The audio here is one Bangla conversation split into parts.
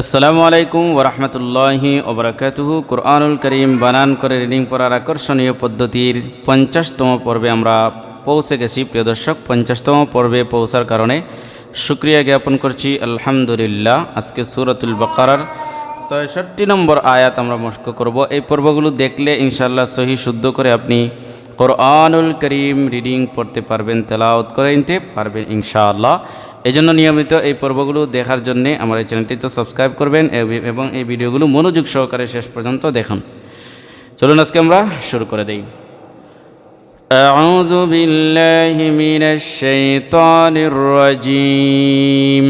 আসসালামু আলাইকুম ওরহমতুল্লাহি ওবরাকাতুহু। কোরআনুল করিম বানান করে রিডিং পড়ার আকর্ষণীয় পদ্ধতির পঞ্চাশতম পর্বে আমরা পৌঁছে গেছি। প্রিয় দর্শক, পঞ্চাশতম পর্বে পৌঁছার কারণে শুক্রিয়া জ্ঞাপন করছি। আলহামদুলিল্লাহ, আজকে সুরতুল বকারার ছয়ষট্টি নম্বর আয়াত আমরা মস্ক করব। এই পর্বগুলো দেখলে ইনশাল্লাহ সহি শুদ্ধ করে আপনি কোরআনুল করিম রিডিং পড়তে পারবেন তেলাওত করে নিতে পারবেন ইনশাআল্লাহ। এই জন্য নিয়মিত এই পর্বগুলো দেখার জন্য আমার এই চ্যানেলটি তো সাবস্ক্রাইব করবেন এ- এবং এই ভিডিওগুলো মনোযোগ সহকারে শেষ পর্যন্ত দেখুন চলুন আজকে আমরা শুরু করে দেই أعوذ بالله من الشيطان الرجيم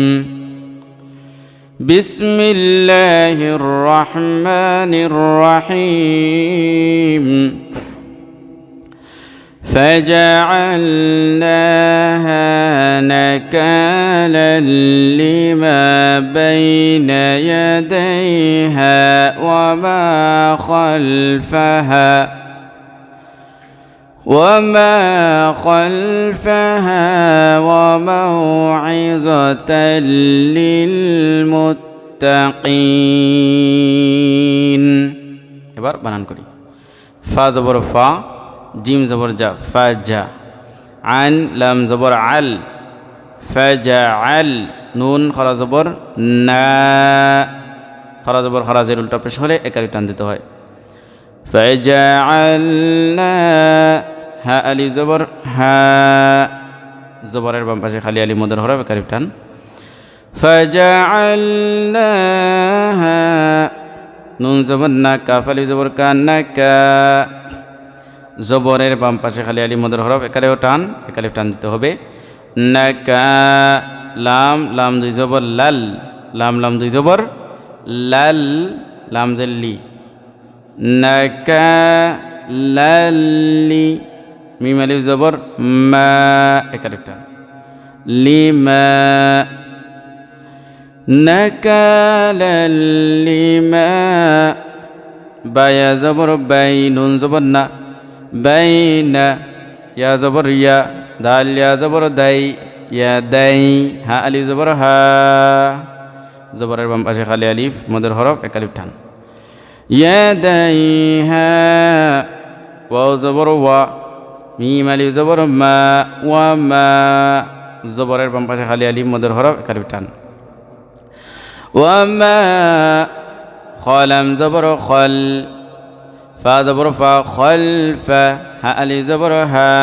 بسم الله الرحمن الرحيم فجعلناها نكالا لما بين يديها وما خلفها وما خلفها وموعظة للمتقين এবার বানান করি ফা জবর ফা জিম জবর জা ফা জা আন লাম জবর আল ফজা আল নুন খরা জবর না খরা জবর খরাজের উল্টা পেশ হলে একারি টান দিতে হয় فجعلنا হা আলি জবর হা জবরের বাম পাশে খালি আলি মদের হরফ একারি টান فجعلناها নুন জবর না কাফ আলি জবর কা না কা জবরের বাম পাশে খালি আলি মদর হরফ, একালেও টান একালেও টান দিতে হবে। লাম লাম দুই জবর, লাল, লাম লাম দুই জবর, লাল, লাম জল্লি নাকা লাল্লি মিম, আলিফ, জবর, মা, একালেও টান। লিমা নাকালা লিমা বায়া, জবর, বাই, নুন, জবর, না। بين يا زبر يا دال يا زبر داي يا داي ها ألف زبر ها زبر বাম পাশে খালি আলিফ মদের হরফ এক আলিফ টান يا داي ها واو زبر وا মিম আলিফ জবর মা ওয়া মা জবরের বাম পাশে খালি আলিফ মদের হরফ এক আলিফ টান وما خلم زبر خل فا زبر فا خلف ها ألي زبر ها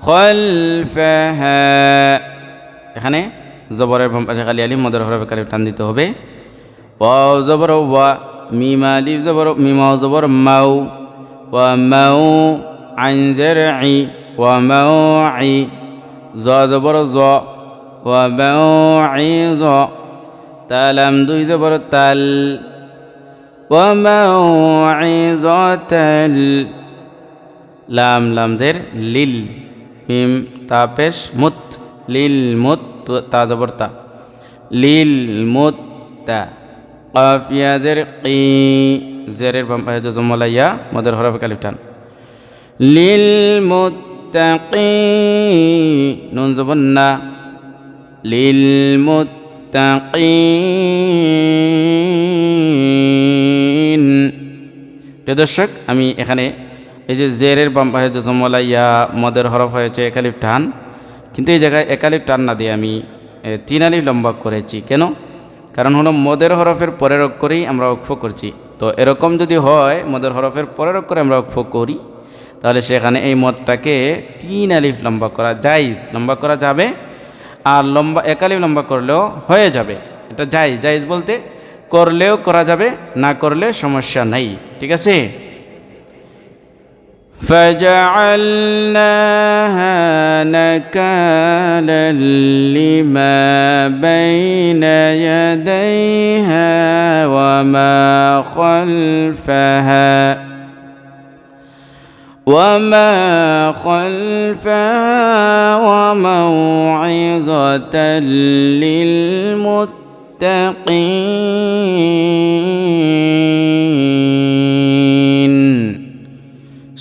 خلفها এখানে জবরের বাম পাশে খালি আলিফ মদের হরফ কালিফ টান দিতে হবে ওয়াও জবর ওয়া মিম আলিফ জবর মিমাও জবর মাউ ওয়া মাউ আইন জারঈ ওয়া মাউ আই জ জবর জ ওয়া মাউ আই জ তালাম দুই জবর তাল ওয়ামাউইজাতাল লাম লামজের লিল মিম তাপেশ মুত লিল মুত তা জবর তা লিল মুত তা কফ ইয়াজের কি জেরের জজমলাইয়া মদের হরফ কালিফ টান লিল মুত্তাকি নুন জবর না লিল মুত মুত্তাকিন দর্শক, আমি এখানে এই যে জেরের বাম পাশে যে জমলা ইয়া মদের হরফ হয়েছে, একালিফ টান, কিন্তু এই জায়গায় একালিফ টান না দিয়ে আমি তিন আলিফ লম্বা করেছি। কেন? কারণ হলো মদের হরফের পরের অক্ষরেই আমরা অক্ষ করছি। তো এরকম যদি হয়, মদের হরফের পরের অক্ষরে আমরা অক্ষ করি, তাহলে সেখানে এই মদটাকে তিন আলিফ লম্বা করা যাইজ লম্বা করা যাবে, আর লম্বা একালি লম্বা করলেও হয়ে যাবে। এটা জাইজ জাইজ বলতে করলেও করা যাবে না করলে সমস্যা নাই ঠিক আছে فجعلناها نكالا لما بين يديها وما خلفها وما خلفها وموعظة للمتقين মুত্তাকিন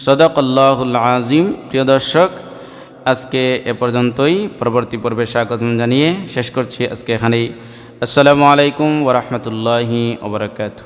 সদাকল্লাহুল আজিম প্রিয় দর্শক, আজকে এ পর্যন্তই। পরবর্তী পর্বে স্বাগত জানিয়ে শেষ করছি আজকে এখানেই। আসসালামু আলাইকুম ওরহমতুল্লাহি ওবরাকাতু